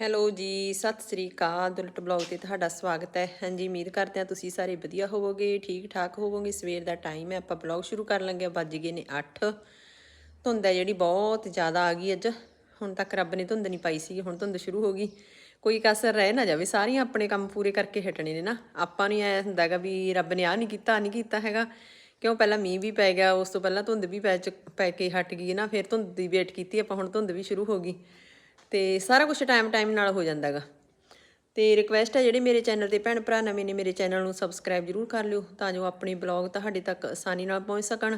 Hello ਜੀ, ਸਤਿ ਸ੍ਰੀ ਅਕਾਲ। Dulat blog ਤੇ ਤੁਹਾਡਾ ਸਵਾਗਤ ਹੈ। ਹਾਂਜੀ, ਉਮੀਦ ਕਰਦੇ ਹਾਂ ਤੁਸੀਂ ਸਾਰੇ ਵਧੀਆ ਹੋਵੋਗੇ ਠੀਕ ਠਾਕ ਹੋਵੋਗੇ। ਸਵੇਰ ਦਾ ਟਾਈਮ ਹੈ, ਆਪਾਂ ਬਲੌਗ ਸ਼ੁਰੂ ਕਰਨ ਲੱਗੇ ਵੱਜ ਗਏ ਨੇ 8 ਧੁੰਦ ਹੈ ਜਿਹੜੀ, ਬਹੁਤ ਜ਼ਿਆਦਾ ਆ ਗਈ ਅੱਜ। ਹੁਣ ਤੱਕ ਰੱਬ ਨੇ ਧੁੰਦ ਨਹੀਂ ਪਾਈ ਸੀ ਹੁਣ ਧੁੰਦ ਸ਼ੁਰੂ ਹੋ ਗਈ। ਕੋਈ ਕਸਰ ਰਹਿ ਨਾ ਜਾਵੇ, ਸਾਰੀਆਂ ਆਪਣੇ ਕੰਮ ਪੂਰੇ ਕਰਕੇ ਹਟਣੇ ਨੇ ਨਾ। ਆਪਾਂ ਨੂੰ ਐ ਹੁੰਦਾਗਾ ਵੀ ਰੱਬ ਨੇ ਆ ਨਹੀਂ ਕੀਤਾ, ਆਹ ਨਹੀਂ ਕੀਤਾ ਹੈਗਾ। ਕਿਉਂ? ਪਹਿਲਾਂ ਮੀਂਹ ਵੀ ਪੈ ਗਿਆ, ਉਸ ਤੋਂ ਪਹਿਲਾਂ ਧੁੰਦ ਵੀ ਪੈ ਚ- ਪੈ ਕੇ ਹਟ ਗਈ ਨਾ। ਫਿਰ ਧੁੰਦ ਦੀ ਵੇਟ ਕੀਤੀ, ਆਪਾਂ ਹੁਣ ਧੁੰਦ ਵੀ ਸ਼ੁਰੂ ਹੋ ਗਈ। ਤੇ ਸਾਰਾ ਕੁਝ ਟਾਈਮ ਟਾਈਮ ਨਾਲ ਹੋ ਜਾਂਦਾਗਾ ਤੇ ਰਿਕਵੈਸਟ ਹੈ ਜਿਹੜੇ ਮੇਰੇ ਚੈਨਲ ਤੇ ਭੈਣ ਭਰਾ ਨਵੇਂ ਨੇ, ਮੇਰੇ ਚੈਨਲ ਨੂੰ ਸਬਸਕ੍ਰਾਈਬ ਜਰੂਰ ਕਰ ਲਿਓ ਤਾਂ ਜੋ ਆਪਣੇ ਬਲੌਗ ਤੁਹਾਡੇ ਤੱਕ ਆਸਾਨੀ ਨਾਲ ਪਹੁੰਚ ਸਕਣ।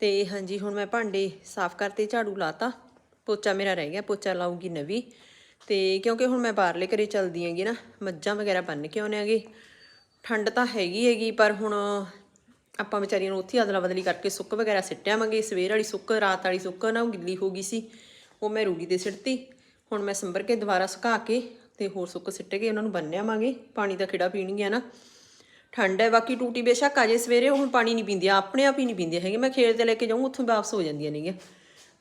ਤੇ ਹਾਂਜੀ, ਹੁਣ ਮੈਂ ਭਾਂਡੇ ਸਾਫ਼ ਕਰਤੇ, ਝਾੜੂ ਲਾਤਾ। ਪੋਚਾ ਮੇਰਾ ਰਹਿ ਗਿਆ, ਪੋਚਾ ਲਾਉਂਗੀ ਨਵੀਂ। ਤੇ ਕਿਉਂਕਿ ਹੁਣ ਮੈਂ ਬਾਹਰਲੇ ਘਰੇ ਚਲਦੀ ਹੈਗੀ ਨਾ, ਮੱਝਾਂ ਵਗੈਰਾ ਬੰਨ ਕੇ ਆਉਣੇ ਹੈਗੇ। ਠੰਡ ਤਾਂ ਹੈਗੀ ਹੈਗੀ, ਪਰ ਹੁਣ ਆਪਾਂ ਵਿਚਾਰੀਆਂ ਨੂੰ ਉੱਥੇ ਅਦਲਾ ਬਦਲੀ ਕਰਕੇ ਸੁੱਕ ਵਗੈਰਾ ਸਿੱਟਿਆਵਾਂਗੇ। ਸਵੇਰ ਵਾਲੀ ਸੁੱਕ, ਰਾਤ ਵਾਲੀ ਸੁੱਕ, ਨਾ ਉਹ ਗਿੱਲੀ ਹੋ ਗਈ ਸੀ, ਉਹ ਮੈਂ ਰੂੜੀ ਤੇ ਸਿੱਟਤੀ। ਹੁਣ ਮੈਂ ਸੰਭਰ ਕੇ ਦੁਬਾਰਾ ਸੁਕਾ ਕੇ ਤੇ ਹੋਰ ਸੁੱਕ ਸਿੱਟ ਕੇ ਉਹਨਾਂ ਨੂੰ ਬੰਨਿਆਵਾਂਗੇ ਪਾਣੀ ਦਾ ਖਿੜਾ ਪੀਣਗੀਆਂ ਨਾ। ਠੰਡ ਹੈ, ਬਾਕੀ ਟੂਟੀ ਬੇਸ਼ੱਕ ਅਜੇ ਸਵੇਰੇ ਹੁਣ ਪਾਣੀ ਨਹੀਂ ਪੀਂਦੀਆਂ ਆਪਣੇ ਆਪ ਹੀ ਨਹੀਂ ਪੀਂਦੀਆਂ ਹੈਗੇ। ਮੈਂ ਖੇਤ ਤੇ ਲੈ ਕੇ ਜਾਊਂ ਉੱਥੋਂ ਵਾਪਸ ਹੋ ਜਾਂਦੀਆਂ ਨੇਗੀਆਂ।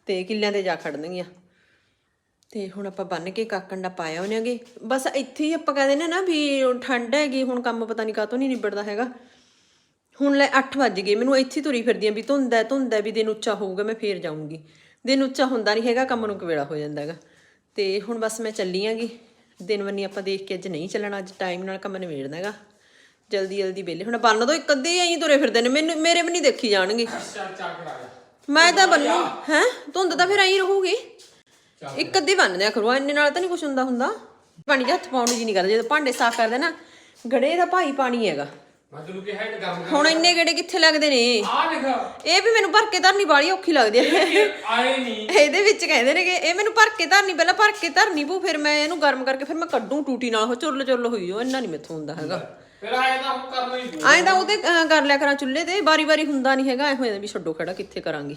ਤੇ ਕਿੱਲਿਆਂ ਤੇ ਜਾ ਖੜਨਗੀਆਂ। ਤੇ ਹੁਣ ਆਪਾਂ ਬੰਨ ਕੇ ਕਾਕਣ ਦਾ ਪਾਇਆ ਉਹਨੇਗੇ ਬਸ ਇੱਥੇ ਹੀ ਆਪਾਂ ਕਹਿੰਦੇ ਨੇ ਨਾ ਵੀ ਠੰਡ ਹੈਗੀ, ਹੁਣ ਕੰਮ ਪਤਾ ਨਹੀਂ ਕਾਤੋਂ ਨਹੀਂ ਨਿਬੜਦਾ ਹੈਗਾ। ਹੁਣ ਲੈ 8 ਵੱਜ ਗਏ, ਮੈਨੂੰ ਇੱਥੇ ਤੁਰੀ ਫਿਰਦੀ ਆਂ ਵੀ ਧੁੰਦ ਹੈ ਧੁੰਦ ਹੈ ਵੀ ਦਿਨ ਉੱਚਾ ਹੋਊਗਾ, ਮੈਂ ਫੇਰ ਜਾਊਂਗੀ। ਦਿਨ ਉੱਚਾ ਹੁੰਦਾ ਨਹੀਂ ਹੈਗਾ, ਕੰਮ ਨੂੰ ਕਵੇਲਾ ਹੋ ਜਾਂਦਾ ਹੈਗਾ। ਤੇ ਹੁਣ ਬਸ ਮੈਂ ਚੱਲੀ ਆਂਗੀ। ਦਿਨ ਵੰਨੀ ਆਪਾਂ ਦੇਖ ਕੇ ਅੱਜ ਨਹੀਂ ਚੱਲਣਾ, ਅੱਜ ਟਾਈਮ ਨਾਲ ਕੰਮ ਨਿਬੇੜਨਾ ਹੈਗਾ। ਜਲਦੀ ਜਲਦੀ ਵਿਹਲੇ। ਹੁਣ ਬੰਨ ਦੋ, ਇੱਕ ਅੱਧੇ ਐਂ ਤੁਰੇ ਫਿਰਦੇ ਨੇ। ਮੈਨੂੰ, ਮੇਰੇ ਵੀ ਨਹੀਂ ਦੇਖੀ ਜਾਣਗੇ। ਮੈਂ ਤਾਂ ਬੰਨੂ, ਹੈ? ਧੁੰਦ ਤਾਂ ਫਿਰ ਐਂ ਰਹੂਗੀ। ਇੱਕ ਅੱਧੀ ਬੰਨ ਦਿਆ ਕਰੋ। ਇੰਨੇ ਨਾਲ ਤਾਂ ਨਹੀਂ ਕੁਝ ਹੁੰਦਾ ਹੁੰਦਾ। ਪਾਣੀ 'ਚ ਹੱਥ ਪਾਉਣ ਨੂੰ ਜੀ ਨਹੀਂ ਕਰਦਾ। ਜਦੋਂ ਭਾਂਡੇ ਸਾਫ਼ ਕਰਦੇ ਨਾ, ਗੜੇ ਦਾ ਭਾਈ ਪਾਣੀ ਹੈਗਾ। ਮੈਂ ਤੈਨੂੰ ਕਿਹਾ ਇਹ ਗਰਮ ਹੁਣ ਇੰਨੇ ਗੇੜੇ ਕਿੱਥੇ ਲੱਗਦੇ ਨੇ? ਆ ਦੇਖ। ਇਹ ਵੀ ਮੈਨੂੰ ਭਰ ਕੇ ਧਰਨੀ ਵਾਲੀ ਔਖੀ ਲੱਗਦੀ ਹੈ। ਆਏ ਨਹੀਂ। ਇਹਦੇ ਵਿੱਚ ਕਹਿੰਦੇ ਨੇ ਕਿ ਇਹ ਮੈਨੂੰ ਭਰ ਕੇ ਧਰਨੀ ਪਹਿਲਾਂ ਭਰ ਕੇ ਧਰਨੀ ਪੂ ਫਿਰ ਮੈਂ ਇਹਨੂੰ ਗਰਮ ਕਰਕੇ ਫਿਰ ਮੈਂ ਕੱਢੂ ਟੂਟੀ ਨਾਲ ਉਹ ਚੁਰਲ ਚੁਰਲ ਹੋਈ ਜੋ ਇੰਨਾ ਨਹੀਂ ਮੈਥੋਂ ਹੁੰਦਾ ਹੈਗਾ। ਫਿਰ ਆਏ ਤਾਂ ਹੁਣ ਕਰਨਾ ਹੀ ਪਊ। ਐਂ ਤਾਂ ਉਹਦੇ ਅਹ, ਕਰ ਲਿਆ ਕਰਾਂ ਚੁੱਲ੍ਹੇ ਤੇ ਵਾਰੀ ਵਾਰੀ ਹੁੰਦਾ ਨਹੀਂ ਹੈਗਾ ਐ ਹੋ ਜਾਂਦਾ ਵੀ ਛੱਡੋ ਖੜਾ ਕਿੱਥੇ ਕਰਾਂਗੇ।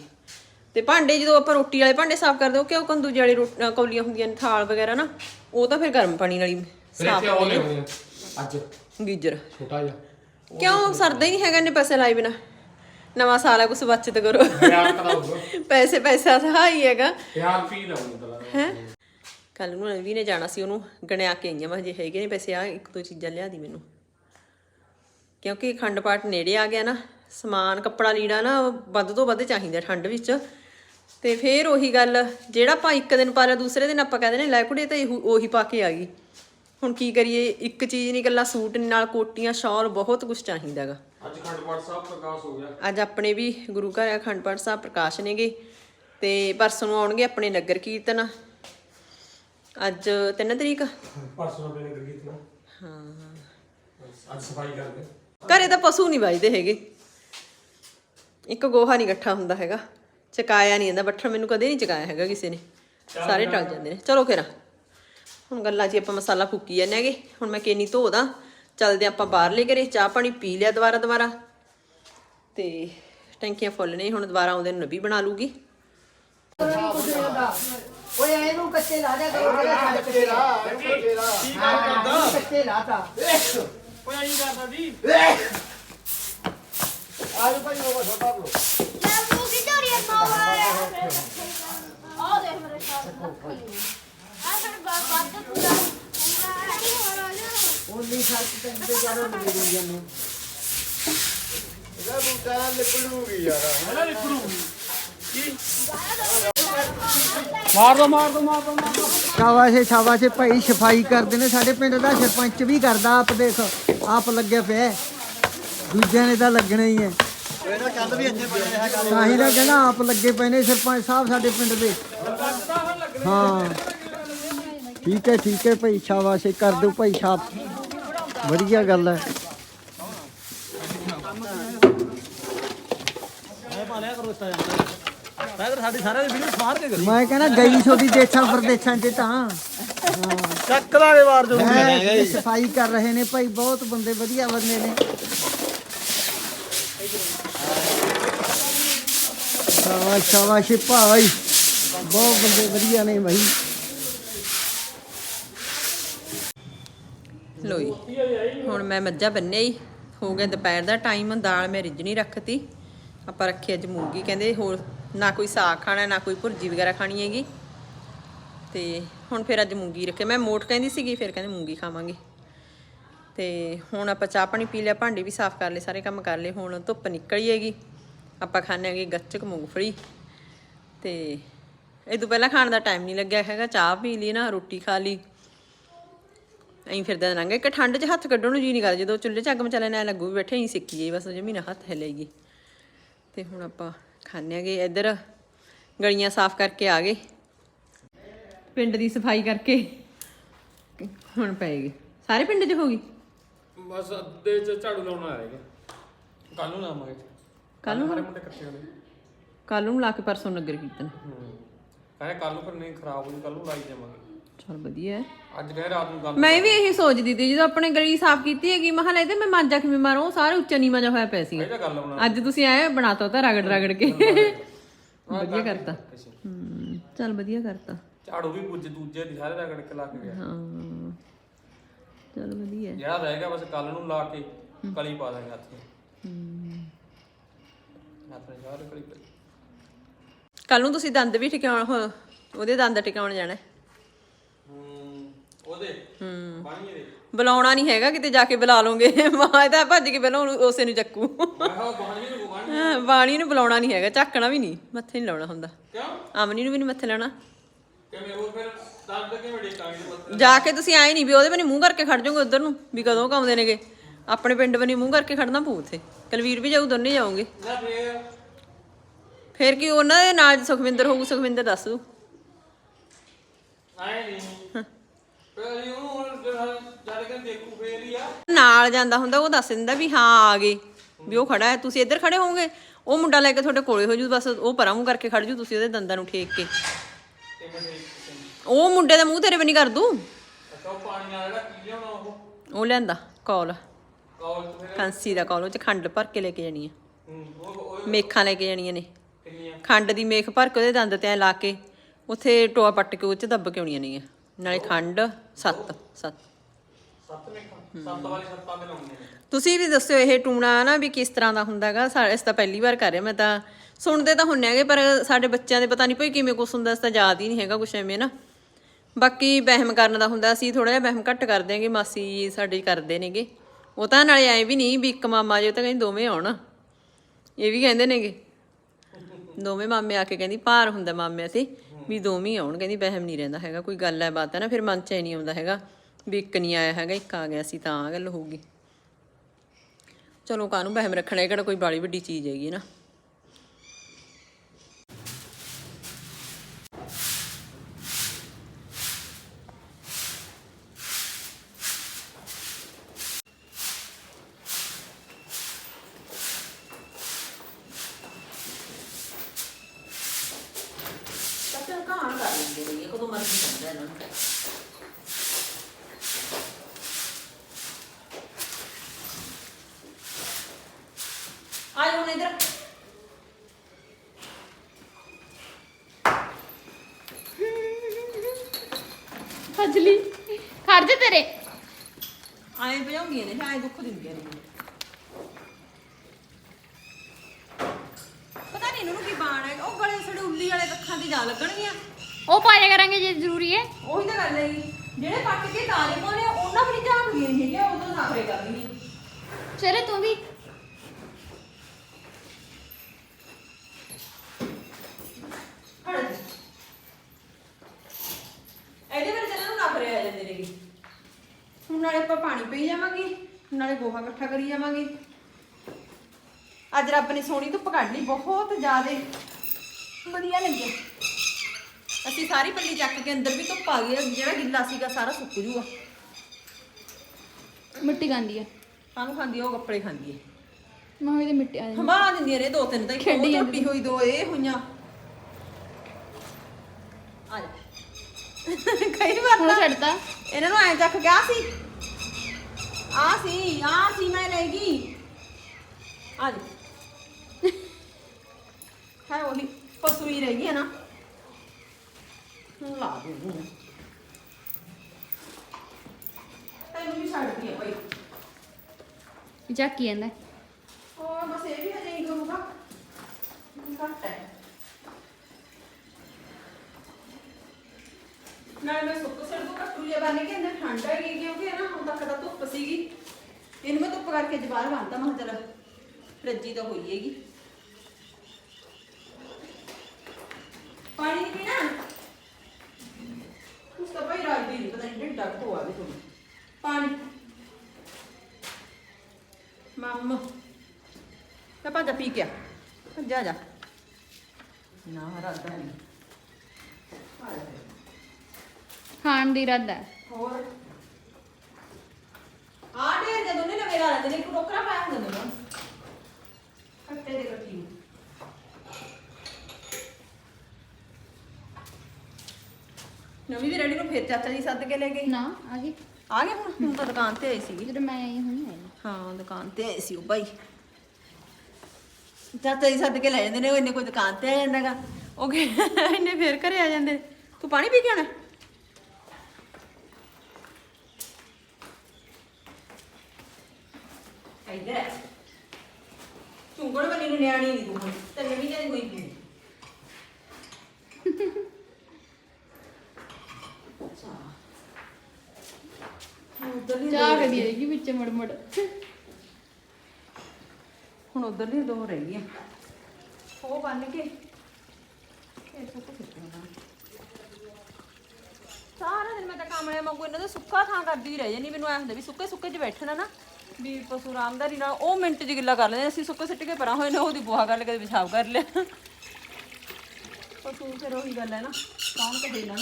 ਤੇ ਭਾਂਡੇ ਜਦੋਂ ਆਪਾਂ ਰੋਟੀ ਵਾਲੇ ਭਾਂਡੇ ਸਾਫ਼ ਕਰਦੇ ਉਹ ਕਿਉਂ ਕੰਦੂ ਵਾਲੀ ਅਹ, ਕੌਲੀਆਂ ਹੁੰਦੀਆਂ ਨੇ ਥਾਲ ਵਗੈਰਾ ਨਾ ਉਹ ਤਾਂ ਫਿਰ ਗਰਮ ਪਾਣੀ ਨਾਲ ਹੀ ਫਿਰ ਸਾਫ਼ ਇੱਥੇ ਉਹ ਲਿਆਉਣੇ ਆ। ਅੱਜ। ਗੀਜਰ। ਛੋਟਾ ਜਿਹਾ। ਕਿਉਂ ਸਰਦਾ ਹੀ ਨਹੀਂ ਹੈਗਾ ਇੰਨੇ ਪੈਸੇ ਲਾਏ ਬਿਨਾ? ਨਵਾਂ ਸਾਲ ਹੈ ਕੁਛ ਬਚਤ ਕਰੋ। ਪਿਆਰ ਪੈਸੇ ਪੈਸਾ ਤਾਂ ਹੀ ਹੈਗਾ। ਪਿਆਰ ਲਾਉਂ ਤਲਾ ਹੈ? ਕੱਲ ਨੂੰ ਨਵੀ ਨੇ ਜਾਣਾ ਸੀ ਉਹਨੂੰ ਗਣਿਆ ਕੇ ਆਈਆਂ ਮੈਂ ਜੇ ਹੈਗੇ ਨੇ ਪੈਸੇ ਆ ਇੱਕ ਦੋ ਚੀਜ਼ਾਂ ਲਿਆ ਦੀ ਮੈਨੂੰ। ਕਿਉਂਕਿ ਖੰਡ ਪਾਠ ਨੇੜੇ ਆ ਗਿਆ ਨਾ ਸਮਾਨ ਕੱਪੜਾ ਲੀੜਾ ਨਾ ਵੱਧ ਤੋਂ ਵੱਧ ਚਾਹੀਦਾ ਠੰਡ ਵਿੱਚ। ਤੇ ਫੇਰ ਉਹੀ ਗੱਲ ਜਿਹੜਾ ਆਪਾਂ ਇੱਕ ਦਿਨ ਪਾ ਲਿਆ ਦੂਸਰੇ ਦਿਨ ਆਪਾਂ ਕਹਿੰਦੇ ਨੇ ਲੈ ਕੁੜੇ ਤਾਂ ਇਹੋ- ਉਹੀ ਪਾ ਕੇ ਆ ਗਈ। ਹੁਣ ਕੀ ਕਰੀਏ? ਇੱਕ ਚੀਜ਼ ਨਹੀਂ ਇਕੱਲਾ ਸੂਟ ਨੀ, ਨਾਲ ਕੋਟੀਆਂ ਸ਼ਾਲ ਬਹੁਤ ਕੁਝ ਚਾਹੀਦਾਗਾ ਅੱਜ ਖੰਡ ਪਾਠ ਸਾਹਿਬ ਪ੍ਰਕਾਸ਼ ਹੋ ਗਿਆ। ਅੱਜ ਆਪਣੇ ਵੀ ਗੁਰੂ ਘਰ ਅਖੰਡ ਪਾਠ ਸਾਹਿਬ ਪ੍ਰਕਾਸ਼ ਨੇਗੇ। ਤੇ ਪਰਸੋਂ ਨੂੰ ਆਉਣਗੇ ਆਪਣੇ ਨਗਰ ਕੀਰਤਨ। ਅੱਜ 3 ਤਰੀਕ? ਪਰਸੋਂ ਆਪਣੇ ਨਗਰ ਕੀਰਤਨ। ਹਾਂ। ਅੱਜ ਸਫ਼ਾਈ ਕਰਦੇ। ਘਰੇ ਤਾਂ ਪਸ਼ੂ ਨਹੀਂ ਵੱਜਦੇ ਹੈਗੇ। ਇੱਕ ਗੋਹਾ ਨਹੀਂ ਇਕੱਠਾ ਹੁੰਦਾ ਹੈਗਾ। ਚਕਾਇਆ ਨਹੀਂ ਜਾਂਦਾ ਬੱਠਲ ਮੈਨੂੰ ਕਦੇ ਨਹੀਂ ਚਕਾਇਆ ਹੈਗਾ ਕਿਸੇ ਨੇ। ਸਾਰੇ ਟਲ ਜਾਂਦੇ ਨੇ। ਚਲੋ ਫਿਰ। ਹੁਣ ਗੱਲਾਂ 'ਚ ਹੀ ਆਪਾਂ ਮਸਾਲਾ ਫੂਕੀ ਜਾਂਦੇ ਹੈਗੇ। ਹੁਣ ਮੈਂ ਕੇਨੀ ਧੋਦਾ। ਚੱਲਦੇ ਆਪਾਂ ਬਾਹਰਲੇ ਘਰੇ। ਚਾਹ ਪਾਣੀ ਪੀ ਲਿਆ ਦੁਬਾਰਾ ਦੁਬਾਰਾ। ਤੇ ਟੈਂਕੀਆਂ ਫੁੱਲ ਨੇ। ਹੁਣ ਦੁਬਾਰਾ ਆਉਂਦੇ ਨੂੰ ਨਬੀ ਬਣਾ ਲੂਗੀ। ਓਏ ਇਹਨੂੰ ਕੱਚੇ ਲਾ ਦਿਆ ਕਰੋ ਜਿਹੜਾ ਸਾਡੇ ਕੱਚੇ ਲਾ ਕੱਚੇ ਲਾ। ਕੀ ਕਰਦਾ? ਕੱਚੇ ਲਾ ਤਾ। ਓਏ ਆਈ ਕਰਦਾ ਜੀ। ਆਜੋ ਭਾਈ ਉਹ ਛੋਟਾ ਲੋ ਮੈਂ ਮੂੰਹ ਕੀ ਝੋਰੀ ਮਾਵਾ ਆ ਦੇਖ ਮੇਰੇ ਸਾਥ ਆ ਫਿਰ ਬਾਤ ਤੋਂ ਪੂਰਾ ਨਹੀਂ ਹੋ ਰਹਾ ਨਾ ਉਹ ਨਹੀਂ ਸੱਚ ਤੇ ਤੇ ਜਾਣਾ ਨਹੀਂ ਜਾਂਦੇ ਇਹਦਾ ਬੂਟਾ ਨਿਕਲੂਗੀ ਯਾਰ ਹੈਨਾ ਨਿਕਲੂ ਕੀ ਮਾਰ ਦੋ ਮਾਰ ਦੋ ਮਾਰ ਦੋ ਮਾਰ ਦੋ ਸ਼ਾਬਾਸ਼ੇ ਸ਼ਾਬਾਸ਼ੇ ਭਾਈ, ਸਫ਼ਾਈ ਕਰਦੇ ਨੇ ਸਾਡੇ ਪਿੰਡ ਦਾ, ਸਰਪੰਚ ਵੀ ਕਰਦਾ ਆਪ ਦੇਖ। ਆਪ ਲੱਗਿਆ ਪਿਆ ਦੂਜਿਆਂ ਨੇ ਤਾਂ ਲੱਗਣਾ ਹੀ ਹੈ। ਇਹਨਾਂ ਕੰਦ ਵੀ ਇੱਥੇ ਬਣੇ ਹੈਗਾ ਤਾਂ ਹੀ ਤਾਂ ਕਹਿੰਦਾ ਆਪ ਲੱਗੇ ਪਏ ਨੇ ਸਰਪੰਚ ਸਾਹਿਬ ਸਾਡੇ ਪਿੰਡ ਦੇ। ਹਾਂ। ਠੀਕ ਹੈ ਠੀਕ ਹੈ ਭਾਈ, ਸ਼ਾਬਾਸ਼ੇ। ਕਰ ਦਿਓ ਭਾਈ ਸਾਫ਼ ਵਧੀਆ ਗੱਲ ਹੈ। ਮੈਂ ਕਹਿੰਦਾ ਗਈ ਛੋਟੀ ਦੇਸ਼ਾਂ ਪ੍ਰਦੇਸ਼ਾਂ 'ਚ ਤਾਂ। ਚੱਕ ਲਾਗੇ ਵਾਰ ਜੋ ਹੈ ਸਫ਼ਾਈ ਕਰ ਰਹੇ ਨੇ ਭਾਈ ਬਹੁਤ ਬੰਦੇ ਵਧੀਆ ਬੰਦੇ ਨੇ। ਸ਼ਾਬਾਸ਼ ਸ਼ਾਬਾਸ਼ ਭਾਈ। ਬਹੁਤ ਬੰਦੇ ਵਧੀਆ ਨੇ ਭਾਈ। ਲੋਈ ਹੁਣ ਮੈਂ ਮੱਝਾਂ ਬੰਨਿਆ ਹੀ ਹੋ ਗਿਆ ਦੁਪਹਿਰ ਦਾ ਟਾਈਮ ਦਾਲ ਮੈਂ ਰਿੱਝਣੀ ਰੱਖਤੀ। ਆਪਾਂ ਰੱਖੀ ਅੱਜ ਮੂੰਗੀ। ਕਹਿੰਦੇ ਹੋਰ ਨਾ ਕੋਈ ਸਾਗ ਖਾਣਾ, ਨਾ ਕੋਈ ਭੁਰਜੀ ਵਗੈਰਾ ਖਾਣੀ ਹੈਗੀ। ਤੇ ਹੁਣ ਫਿਰ ਅੱਜ ਮੂੰਗੀ ਰੱਖੇ। ਮੈਂ ਮੋਟ ਕਹਿੰਦੀ ਸੀਗੀ, ਫਿਰ ਕਹਿੰਦੇ ਮੂੰਗੀ ਖਾਵਾਂਗੇ। ਤੇ ਹੁਣ ਆਪਾਂ ਚਾਹ ਪਾਣੀ ਪੀ ਲਿਆ, ਭਾਂਡੇ ਵੀ ਸਾਫ਼ ਕਰ ਲਏ, ਸਾਰੇ ਕੰਮ ਕਰ ਲਏ। ਹੁਣ ਧੁੱਪ ਨਿਕਲੀ ਹੈਗੀ। ਆਪਾਂ ਖਾਣੇ ਹੈਗੇ ਗੱਚਕ ਮੂੰਗਫਲੀ। ਤੇ ਇਹ ਤੋਂ ਪਹਿਲਾਂ ਖਾਣ ਦਾ ਟਾਈਮ ਨਹੀਂ ਲੱਗਿਆ ਹੈਗਾ। ਚਾਹ ਪੀ ਲਈ ਨਾ, ਰੋਟੀ ਖਾ ਲਈ। ਐਂ ਫਿਰਦਾ ਰਹਾਂਗੇ ਕਿ ਠੰਡ 'ਚ ਹੱਥ ਕੱਢਣ ਨੂੰ ਜੀ ਨਹੀਂ ਕਰਦਾ ਜਦੋਂ ਚੁੱਲ੍ਹੇ 'ਚ ਅੱਗ ਮਚਾਲੇ ਨਾਲ ਲੱਗੂ ਬੈਠੇ ਹੀ ਸਿੱਕੀ ਜਾਈ ਬਸ ਜਮੀ ਨਾ ਹੱਥ ਹਿਲੇਗੀ ਤੇ ਹੁਣ ਆਪਾਂ ਖਾਣੇ ਹੈਗੇ ਇੱਧਰ ਗਲੀਆਂ ਸਾਫ਼ ਕਰਕੇ ਆ ਗਏ। ਪਿੰਡ ਦੀ ਸਫ਼ਾਈ ਕਰਕੇ ਹੁਣ ਪਏਗੇ ਸਾਰੇ ਪਿੰਡ 'ਚ ਹੋ ਗਈ? ਬਸ ਅੱਧੇ ਚ ਝਾੜੂ ਲਾਉਣਾ ਆਏਗਾ ਕੱਲ ਨੂੰ। ਲਾਵਾਂਗੇ। ਕੱਲ ਨੂੰ ਸਾਰੇ ਮੁੰਡੇ ਇਕੱਠੇ ਹੋਣੇ ਕੱਲ ਨੂੰ ਲਾ ਕੇ ਪਰਸੋਂ ਨਗਰ ਕੀਰਤਨ। ਹੂੰ। ਕਹਿੰਦੇ ਕੱਲ ਨੂੰ ਫਿਰ ਨਹੀਂ ਖਰਾਬ ਹੋ ਜੂ ਕੱਲ ਨੂੰ ਲਾਈ ਜਾਵਾਂਗੇ। ਚਲ ਵਧੀਆ। ਹੈ ਅੱਜ ਕਹਿੰਦੇ ਰਾਤ ਨੂੰ ਗੱਲ ਮੈਂ ਵੀ ਇਹੀ ਸੋਚਦੀ ਤੀ ਜਦੋਂ ਆਪਣੇ ਗਲੀ ਸਾਫ਼ ਕੀਤੀ ਹੈਗੀ ਮਹਲੇ ਤੇ ਮੈਂ ਮਾਂਜਾ ਕਿਵੇਂ ਮਾਰੂੰ? ਸਾਰੇ ਉੱਚਾ ਨੀਵਾਂ ਜਿਹਾ ਹੋਇਆ ਪਿਆ ਸੀ ਇਹ ਤਾਂ ਗੱਲ ਬਣਾ ਅੱਜ ਤੁਸੀਂ ਆਏ ਬਣਾਤਾ ਤਾਂ ਰਗੜ ਰਗੜ ਕੇ। ਵਧੀਆ ਕਰਤਾ। ਹੂੰ ਚਲ ਵਧੀਆ ਕਰਤਾ। ਝਾੜੂ ਵੀ ਪੁੱਜ ਦੂਜੇ ਦੀ ਸਾਰੇ ਰਗੜ ਕੇ ਲਾ ਕੇ ਗਿਆ। ਹਾਂ ਚਲ ਵਧੀਆ। ਜਿਹੜਾ ਰਹਿ ਗਿਆ ਬਸ ਕੱਲ ਨੂੰ ਲਾ ਕੇ ਕਲੀ ਪਾ ਦਾਂਗੇ ਹੱਥ ਸਾਰੇ ਕਲੀ ਨੂੰ ਤੁਸੀਂ ਦੰਦ ਵੀ ਟਿਕਾਉਣ ਉਹਦੇ ਦੰਦ ਟਿਕਾਉਣ ਜਾਣਾ ਉਹਦੇ? ਦੇ? ਬੁਲਾਉਣਾ ਨਹੀਂ ਹੈਗਾ ਕਿਤੇ ਜਾ ਕੇ ਬੁਲਾ ਲਓਗੇ ਮਾਂ ਇਹਦਾ ਭੱਜ ਕੇ ਪਹਿਲਾਂ ਉਹਨੂੰ- ਉਸੇ ਨੂੰ ਚੱਕੂ। ਮੈਂ ਕਿਹਾ ਪਾਣੀ ਨੂੰ ਗੁਗਾਣੀ ਹਾਂ, ਬਾਣੀ ਨੂੰ ਬੁਲਾਉਣਾ ਨਹੀਂ ਹੈਗਾ ਝੱਕਣਾ ਵੀ ਨਹੀਂ ਮੱਥੇ ਨਹੀਂ ਲਾਉਣਾ ਹੁੰਦਾ। ਕਿਉਂ? ਆਮਨੀ ਨੂੰ ਵੀ ਨਹੀਂ ਮੱਥੇ ਲਾਉਣਾ। ਕਿਵੇਂ ਉਹ ਫਿਰ ਦੰਦ ਕਿਵੇਂ ਡੇਕਾਂਗੇ ਤੇ ਮਤਲਬ ਜਾ ਕੇ ਤੁਸੀਂ ਆਏ ਨਹੀਂ ਵੀ ਉਹਦੇ ਬਣੀ ਮੂੰਹ ਕਰਕੇ ਖੜ ਜਾਓਗੇ ਉਧਰ ਨੂੰ ਵੀ ਕਦੋਂ ਕਾਉਂਦੇ ਨੇਗੇ। ਆਪਣੇ ਪਿੰਡ ਬਣੀ ਮੂੰਹ ਕਰਕੇ ਖੜਨਾ ਪਊ ਉੱਥੇ। ਕਲਵੀਰ ਵੀ ਜਾਊ ਦੋਨੇ ਜਾਓਗੇ। ਨਾ ਫੇਰ। ਫੇਰ ਕੀ ਉਹਨਾਂ ਦੇ ਨਾਲ ਸੁਖਵਿੰਦਰ ਹੋਊ ਸੁਖਵਿੰਦਰ ਦੱਸ ਦੂ ਆਏ ਨਹੀਂ। ਫਿਰ ਅਸੀਂ ਉਹਨੂੰ ਹੁਣ ਜਦ ਕਿ ਦੇਖੂ ਫੇਰ ਹੀ ਆ। ਨਾਲ ਜਾਂਦਾ ਹੁੰਦਾ ਉਹ ਦੱਸ ਦਿੰਦਾ ਵੀ ਹਾਂ ਆ ਗਏ। ਵੀ ਉਹ ਖੜਾ ਹੈ ਤੁਸੀਂ ਇੱਧਰ ਖੜੇ ਹੋਵੋਗੇ? ਉਹ ਮੁੰਡਾ ਲੈ ਕੇ ਤੁਹਾਡੇ ਕੋਲੇ ਹੋ ਜੂ ਬਸ ਉਹ ਪਰਾਂ ਮੂੰਹ ਕਰਕੇ ਖੜ ਜੂ ਤੁਸੀਂ ਉਹਦੇ ਦੰਦਾਂ ਨੂੰ ਠੇਕ ਕੇ। ਤੇ ਮੈਂ ਦੇਖ ਉਹ ਮੁੰਡੇ ਦਾ ਮੂੰਹ ਤੇਰੇ ਬਣੀ ਕਰ ਦੂ ਅੱਛਾ ਉਹ ਪਾਣੀ ਨਾਲ ਜਿਹੜਾ ਕੀ ਲਿਆਉਣਾ ਉਹ? ਉਹ ਲੈਂਦਾ ਕੌਲ। ਕੌਲ ਚ ਫਿਰ? ਕਾਂਸੀ ਦਾ ਕੌਲ ਉਹ ਚ ਖੰਡ ਭਰ ਕੇ ਲੈ ਕੇ ਜਾਣੀ ਹੈ ਹੂੰ, ਉਹ ਉਹ ਮੇਖਾਂ ਲੈ ਕੇ ਜਾਣੀਆਂ ਨੇ। ਕਿੰਨੀਆਂ? ਖੰਡ ਦੀ ਮੇਖ ਭਰ ਕੇ ਉਹਦੇ ਦੰਦ ਤੇ ਐਂ ਲਾ ਕੇ ਉੱਥੇ ਟੋਆ ਪੱਟ ਕੇ ਉਹ ਚ ਦੱਬ ਕੇ ਆਉਣੀਆਂ ਨੇ। ਨਾਲੇ ਖੰਡ ਸੱਤ ਸੱਤ। ਸੱਤ ਮੇਖਾਂ ਸੱਤ ਵਾਲੀ ਸੱਤਾਂ ਤੇ ਲਾਉਣੀਆਂ ਨੇ। ਤੁਸੀਂ ਵੀ ਦੱਸਿਓ ਇਹ ਟੂਣਾ ਨਾ ਵੀ ਕਿਸ ਤਰ੍ਹਾਂ ਦਾ ਹੁੰਦਾਗਾ ਇਸ ਤਾਂ ਪਹਿਲੀ ਵਾਰ ਕਰ ਰਿਹਾ ਮੈਂ ਤਾਂ ਸੁਣਦੇ ਤਾਂ ਹੁੰਨੇ ਆਗੇ ਪਰ ਸਾਡੇ ਬੱਚਿਆਂ ਦੇ ਪਤਾ ਨਹੀਂ ਭਈ ਕਿਵੇਂ ਕੁਛ ਹੁੰਦਾ ਇਸ ਤਾਂ ਯਾਦ ਹੀ ਨਹੀਂ ਹੈਗਾ ਕੁਛ ਐਵੇਂ ਨਾ। ਬਾਕੀ ਵਹਿਮ ਕਰਨ ਦਾ ਹੁੰਦਾ ਸੀ ਥੋੜਾ ਜਿਹਾ ਵਹਿਮ ਘੱਟ ਕਰ ਦਿਆਂਗੇ ਮਾਸੀ ਜੀ ਸਾਡੇ ਕਰਦੇ ਨੇਗੇ। ਉਹ ਤਾਂ ਨਾਲੇ ਐ ਵੀ ਨਹੀਂ ਵੀ ਇੱਕ ਮਾਮਾ ਜੇ ਉਹ ਤਾਂ ਕਹਿੰਦੇ ਦੋਵੇਂ ਆਉਣ। ਇਹ ਵੀ ਕਹਿੰਦੇ ਨੇਗੇ। ਦੋਵੇਂ ਮਾਮੇ ਆ ਕੇ ਕਹਿੰਦੀ ਭਾਰ ਹੁੰਦਾ ਮਾਮਿਆਂ ਤੇ। ਵੀ ਦੋਵੇਂ ਹੀ ਆਉਣ, ਕਹਿੰਦੀ ਵਹਿਮ ਨਹੀਂ ਰਹਿੰਦਾ ਹੈਗਾ, ਕੋਈ ਗੱਲ ਹੈ ਬਾਤ ਹੈ ਨਾ, ਫਿਰ ਮਨ ਚ ਐ ਨਹੀਂ ਆਉਂਦਾ ਹੈਗਾ ਵੀ ਇੱਕ ਨਹੀਂ ਆਇਆ ਹੈਗਾ, ਇੱਕ ਆ ਗਿਆ ਸੀ ਤਾਂ ਆ ਗੱਲ ਹੋਊਗੀ। ਚਲੋ ਕਾਹਨੂੰ ਵਹਿਮ ਰੱਖਣਾ, ਇਹ ਕਿਹੜਾ ਕੋਈ ਬਾਲੀ ਵੱਡੀ ਚੀਜ਼ ਹੈਗੀ ਨਾ ਬੱਚਾ ਕਹਾਣ ਕਰ ਲੈਂਦੇ ਨੇ ਕਦੋਂ ਮਰਜ਼ੀ ਕਰਦਾ ਇਹਨਾਂ ਨੂੰ ਆਇਓ ਹੁਣ ਇਧਰ ਹਜਲੀ ਖੜ ਜਾ ਤੇਰੇ ਆਏ ਭਜਾਉਂਦੀਆਂ ਨੇ ਆਏ ਦੁੱਖ ਦਿੰਦੀਆਂ ਨੇ ਪਤਾ ਨਹੀਂ ਇਹਨਾਂ ਨੂੰ ਕੀ ਬਾਣ ਹੈ, ਉਹ ਗਲੇ ਸੜੇ ਉੱਲੀ ਵਾਲੇ ਅੱਖਾਂ ਦੀ ਜਾ ਲੱਗਣਗੀਆਂ। ਉਹ ਪਾਇਆ ਕਰਾਂਗੇ ਜੇ ਜ਼ਰੂਰੀ ਹੈ। ਉਹੀ ਤਾਂ ਗੱਲ ਹੈਗੀ। ਜਿਹੜੇ ਪੱਟ ਕੇ ਤਾਰੇ ਪਾਉਣੇ ਆ, ਉਹਨਾਂ ਵੀ ਝਾਕਦੀਆਂ ਨਹੀਂ ਹੈਗੀਆਂ ਉਦੋਂ ਸਾਫਰੇ ਕਰਦੀ ਚਲੇ ਤੂੰ ਵੀ। ਖੜ ਜਾ। ਇਹਦੇ ਵਿੱਚ ਇਹਨਾਂ ਨੂੰ ਨਖਰੇ ਆ ਜਾਂਦੇ ਨੇਗੇ ਹੁਣ ਨਾਲੇ ਆਪਾਂ ਪਾਣੀ ਪੀ ਜਾਵਾਂਗੇ ਨਾਲੇ ਗੋਹਾ ਇਕੱਠਾ ਕਰੀ ਜਾਵਾਂਗੇ। ਅੱਜ ਰੱਬ ਨੇ ਸੋਹਣੀ ਧੁੱਪ ਕੱਢ ਲਈ ਬਹੁਤ ਜ਼ਿਆਦੇ ਵਧੀਆ ਲੱਗਿਆ ਅਸੀਂ ਸਾਰੀ ਪੱਲੀ ਚੱਕ ਕੇ ਅੰਦਰ ਵੀ ਧੁੱਪ ਆ ਗਈ ਆ, ਜਿਹੜਾ ਗਿੱਲਾ ਸੀਗਾ ਸਾਰਾ ਸੁੱਕ ਜੂਗਾ। ਮਿੱਟੀ ਗਾਂਦੀ ਹੈ। ਕਾਹਨੂੰ ਖਾਂਦੀ ਆ ਉਹ ਕੱਪੜੇ ਖਾਂਦੀ ਹੈ। ਮੈਂ ਇਹਦੇ ਮਿੱਟੀ ਆ ਹੰਬਾ ਦਿੰਦੀਆਂ ਨੇ ਦੋ ਤਿੰਨ ਤਾਂ ਇੱਕ ਖੇਡੀ ਉਹ ਜਾਂਦੀ ਟੁੱਟੀ ਹੋਈ ਦੋ ਇਹ ਹੋਈਆਂ। ਆ ਜਾ। ਕਈ ਵਾਰ ਹੁਣ ਤਾਂ ਛੱਡਤਾ। ਇਹਨਾਂ ਨੂੰ ਐ ਚੱਕ ਗਿਆ ਸੀ। ਆ ਸੀ ਆ ਸੀ ਮੈਂ ਲੈ ਗਈ। ਆ ਜਾ। ਹੈ ਉਹੀ ਪਸੂ ਹੀ ਰਹਿ ਗਈ ਹੈ ਨਾ। ਲਾ ਦੂੰਗੀ ਮੈਂ ਤੈਨੂੰ ਵੀ ਛੱਡਦੀ ਆ ਭਾਈ। ਚੱਕੀ ਜਾਂਦਾ ਹੋਰ ਬਸ ਇਹ ਵੀ ਹਜੇ ਹੀ ਕਰੂਗਾ ਘੱਟ ਹੈ। ਨਾਲ ਮੈਂ ਸੁੱਕ ਸੜਕੋ ਕਟੂਰੀਆ ਬਣ ਕੇ ਅੰਦਰ ਠੰਡ ਹੈਗੀ ਕਿਉਂਕਿ ਨਾ ਹੁਣ ਤੱਕ ਤਾਂ ਧੁੱਪ ਸੀਗੀ। ਇਹਨੂੰ ਮੈਂ ਧੁੱਪ ਕਰਕੇ ਜਵਾਰ ਬੰਨਤਾ ਮੈਂ ਚਲ ਰੱਜੀ ਤਾਂ ਹੋਈ ਹੈਗੀ। ਪਾਣੀ ਦੀ ਤੇ ਭੱਜ ਪੀ ਕੇ ਆ। ਜਾ ਜਾ। ਨਾ ਰਾਤ ਨਹੀਂ। ਜਾ। ਖਾਣ ਦੀ ਰੱਦ ਹੈ। ਹੋਰ? ਆ ਢੇਰ ਦੇ ਦੋਨੇ ਨਵੇਂ ਲਾ ਲੈਂਦੇ ਨੇ ਇੱਕ ਟੋਕਰਾ ਪਾਇਆ ਹੁੰਦਾ ਦੋਨਾਂ। ਕੱਟੇ ਦੇ ਕੱਟੀ ਨੂੰ। ਨਵੀਂ ਦੀ ਰੈਡੀ ਨੂੰ ਫਿਰ ਚਾਚਾ ਜੀ ਸੱਦ ਕੇ ਲੈ ਗਏ। ਨਾ ਆ ਗਈ। ਆ ਗਏ ਹੁਣ? ਹੁਣ ਤਾਂ ਦੁਕਾਨ ਤੇ ਆਏ ਸੀਗੇ। ਜਦੋਂ ਮੈਂ ਆਈ ਹੁਣੀ ਆਈ ਹਾਂ ਦੁਕਾਨ ਤੇ ਆਏ ਸੀ ਉਹ ਭਾਈ ਚਾਚਾ ਜੀ ਸੱਦ ਕੇ ਲੈ ਜਾਂਦੇ ਨੇ ਉਹ ਇੰਨੇ ਕੋਈ ਦੁਕਾਨ ਤੇ ਆ ਜਾਂਦਾਗਾ ਉਹ ਇੰਨੇ ਫੇਰ ਘਰੇ ਆ ਜਾਂਦੇ। ਤੂੰ ਪਾਣੀ ਪੀ ਕੇ ਆਣਾ ਇੱਧਰ ਚੁੰਗੜ ਬਣੀ ਨੂੰ ਨਿਆਣੀ ਨਹੀਂ ਤੂੰ। ਤੈਨੂੰ ਵੀ ਨਹੀਂ ਕੋਈ ਪੀ ਚਾਹ ਕਦੀ ਆਏਗੀ ਵਿੱਚ ਮੜ ਮੜ ਹੁਣ ਉਧਰਲੀ ਦੋ ਰਹਿ ਗਈਆਂ। ਉਹ ਬੰਨ ਕੇ ਇਹ ਸੁੱਕ ਫਿੱਟਣਾ ਸਾਰਾ ਦਿਨ ਮੈਂ ਤਾਂ ਕਾਮਲੇ ਵਾਂਗੂ ਇਹਨਾਂ ਦਾ ਸੁੱਕਾ ਥਾਂ ਕਰਦੀ ਰਹਿ ਜਾਨੀ ਮੈਨੂੰ ਐ ਹੁੰਦਾ ਵੀ ਸੁੱਕੇ ਸੁੱਕੇ 'ਚ ਬੈਠਣਾ ਨਾ, ਵੀ ਪਸ਼ੂ ਆਰਾਮਦਾਰੀ ਨਾਲ ਉਹ ਮਿੰਟ 'ਚ ਗਿੱਲਾ ਕਰ ਲੈਂਦੇ, ਅਸੀਂ ਸੁੱਕੇ ਸਿੱਟ ਕੇ ਪਰਾਂ ਹੋਏ ਨੇ, ਉਹਦੀ ਬੁਹਾ ਕਰ ਕੇ ਪਿਸ਼ਾਬ ਕਰ ਲਿਆ। ਪਸ਼ੂ ਫਿਰ ਉਹੀ ਗੱਲ ਹੈ ਨਾ, ਕੌਣ ਕਹੇ ਨਾ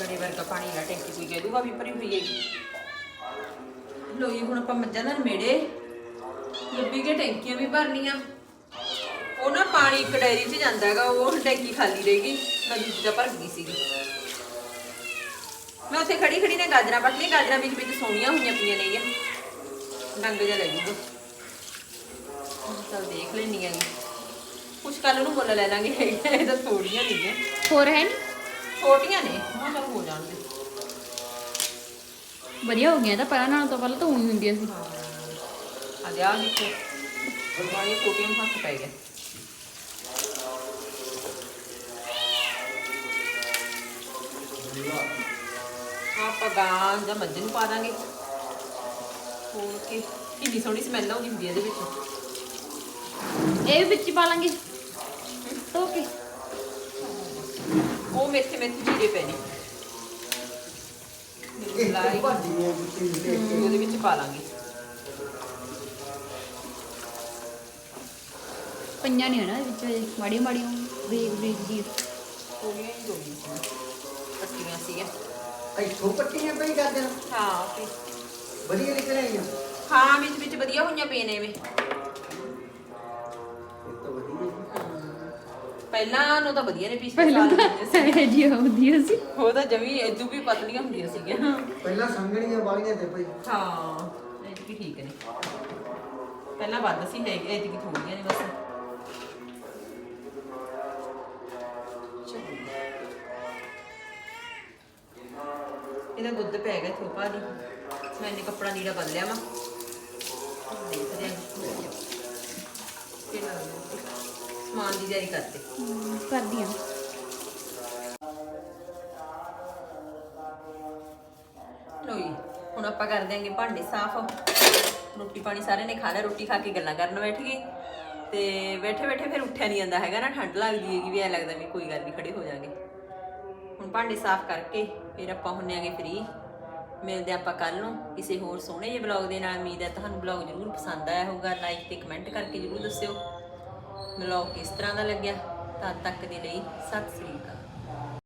ਗੜੀ ਵਰਗਾ ਪਾਣੀ ਦਾ ਵੀ ਭਰੀ ਹੋਈ ਹੈਗੀ ਲੋਈ ਹੁਣ ਆਪਾਂ ਮੱਝਾਂ ਦਾ ਮੇੜੇ ਲੱਭੀ ਕੇ ਟੈਂਕੀਆਂ ਵੀ ਭਰਨੀਆਂ। ਉਹ ਨਾ ਪਾਣੀ ਇੱਕ ਡੈਰੀ 'ਚ ਜਾਂਦਾ ਹੈਗਾ ਉਹ ਟੈਂਕੀ ਖਾਲੀ ਰਹੇਗੀ ਮੈਂ ਦੂਜੀ ਭਰ ਗਈ ਸੀਗੀ। ਮੈਂ ਉੱਥੇ ਖੜੀ ਖੜੀ ਨੇ ਗਾਜਰਾਂ ਪੱਟ ਲਈ ਗਾਜਰਾਂ ਵਿੱਚ ਵਿੱਚ ਸੋਹਣੀਆਂ ਹੋਈਆਂ ਪਈਆਂ ਨੇਗੀਆਂ। ਡੰਗ ਜਿਹਾ ਲੈ ਜੂਗਾ। ਚਲ ਦੇਖ ਲੈਣੀ ਹੈਗੀ ਕੁਛ ਕੱਲ ਨੂੰ ਮੁੱਲ ਲੈ ਲਾਂਗੇ ਇਹ ਤਾਂ ਥੋੜੀਆਂ ਨੇਗੀਆਂ। ਹੋਰ ਹੈ ਛੋਟੀਆਂ ਨੇ ਹਾਂ ਚਲ ਹੋ ਜਾਣਗੇ। ਵਧੀਆ ਹੋ ਗਿਆ ਤਾਂ ਪਹਿਲਾਂ ਨਾਲੋਂ ਤਾਂ ਪਹਿਲਾਂ ਤਾਂ ਉਹੀ ਹੁੰਦੀਆਂ ਸੀ ਅੱਜ ਆ ਦੇਖੋ। ਪੈ ਆਪਾਂ ਗਾਂ ਜਾਂ ਮੱਝ ਨੂੰ ਪਾ ਦਾਂਗੇ। ਹੋਰ ਕੀ? ਕਿੰਨੀ ਸੋਹਣੀ ਸਮੈਲ ਆਉਂਦੀ ਹੁੰਦੀ ਹੈ ਇਹਦੇ ਵਿੱਚ। ਇਹ ਵੀ ਵਿੱਚ ਹੀ ਪਾ ਲਾਂਗੇ। ਧੋ ਕੇ ਉਹ ਮੇਥੇ ਮੇਥੇ ਜੀਰੇ ਪੈ ਨੇ ਇਹ ਲਾਈ ਭਾਜੀ ਹੈ ਜਿੱਤੀ ਦੇ ਉਹਦੇ ਵਿੱਚ ਪਾ ਲਾਂਗੇ। ਪੰਜਾਂ ਨਹੀਂ ਹੋਣਾ ਵਿੱਚ ਹਜੇ ਮਾੜੀ ਮਾੜੀਆਂ ਬਰੀਕ ਬਰੀਕ ਜੀ ਥੋੜੀਆਂ ਹੀ ਹੋਈਆਂ ਸੀ ਕੱਟੀਆਂ ਸੀਗੀਆਂ। ਇੱਥੋਂ ਪੱਟੀਆਂ ਪਈ ਕਰਦੇ ਨੇ ਹਾਂ ਤੇ ਵਧੀਆ ਨਿਕਲ ਆਈਆਂ ਹਾਂ ਵਿੱਚ ਵਿੱਚ ਵਧੀਆ ਹੋਈਆਂ ਪਏ ਨੇ ਐਵੇਂ। ਪਹਿਲਾਂ ਨੂੰ ਤਾਂ ਵਧੀਆ ਨੇ ਪਿਛਲੇ ਪਹਿਲਾਂ ਸਾਲ ਤਾਂ ਹੁੰਦੀਆਂ ਸੀ ਇਹ ਜੀ ਹੁੰਦੀਆਂ ਸੀ। ਉਹ ਤਾਂ ਜਮੀ ਇਦੋਂ ਵੀ ਪਤਲੀਆਂ ਹੁੰਦੀਆਂ ਸੀਗੀਆਂ। ਪਹਿਲਾਂ ਸੰਗਣੀਆਂ ਵਾਲੀਆਂ ਤੇ ਪਈ ਹਾਂ ਇਹ ਵੀ ਠੀਕ ਨੇ। ਪਹਿਲਾਂ ਵੱਧ ਸੀ ਹੈਗੇ ਇਹ ਕਿ ਥੋੜੀਆਂ ਨੇ ਬਸ। ਚਲੋ। ਇਹਦਾ ਦੁੱਧ ਪੈ ਗਿਆ ਥੋਪਾ ਦੀ ਮੈਂ ਇਹਨੇ ਕੱਪੜਾ ਨੀੜਾ ਬੰਨ ਲਿਆ ਵਾ ਦੇਖਦੇ ਹਾਂ ਕੀ ਲੱਗਦਾ ਸਮਾਨ ਦੀ ਤਿਆਰੀ ਕਰਦੇ। ਕਰਦੀ ਆ ਲੋ ਜੀ ਹੁਣ ਆਪਾਂ ਕਰ ਦਿਆਂਗੇ ਭਾਂਡੇ ਸਾਫ਼। ਰੋਟੀ ਪਾਣੀ ਸਾਰੇ ਨੇ ਖਾ ਲਿਆ ਰੋਟੀ ਖਾ ਕੇ ਗੱਲਾਂ ਕਰਨ ਬੈਠ ਗਏ। ਤੇ ਬੈਠੇ ਬੈਠੇ ਫਿਰ ਉੱਠਿਆ ਨਹੀਂ ਜਾਂਦਾ ਹੈਗਾ ਨਾ ਠੰਡ ਲੱਗਦੀ ਹੈਗੀ ਵੀ ਐ ਲੱਗਦਾ ਵੀ ਕੋਈ ਗੱਲ ਨਹੀਂ ਖੜੇ ਹੋ ਜਾਾਂਗੇ। ਹੁਣ ਭਾਂਡੇ ਸਾਫ਼ ਕਰਕੇ ਫਿਰ ਆਪਾਂ ਹੁੰਨੇ ਆਂਗੇ ਫ੍ਰੀ ਮਿਲਦੇ ਆਪਾਂ ਕੱਲ ਨੂੰ ਕਿਸੇ ਹੋਰ ਸੋਹਣੇ ਜਿਹੇ ਬਲੌਗ ਦੇ ਨਾਲ। ਉਮੀਦ ਹੈ ਤੁਹਾਨੂੰ ਬਲੌਗ ਜ਼ਰੂਰ ਪਸੰਦ ਆਇਆ ਹੋਊਗਾ। ਲਾਈਕ ਤੇ ਕਮੈਂਟ ਕਰਕੇ ਜ਼ਰੂਰ ਦੱਸਿਓ। ਬਲੌਗ ਇਸ ਤਰ੍ਹਾਂ ਦਾ ਲੱਗਿਆ ਤਦ ਤੱਕ ਦੇ ਲਈ ਸਤਿ ਸ੍ਰੀ ਅਕਾਲ।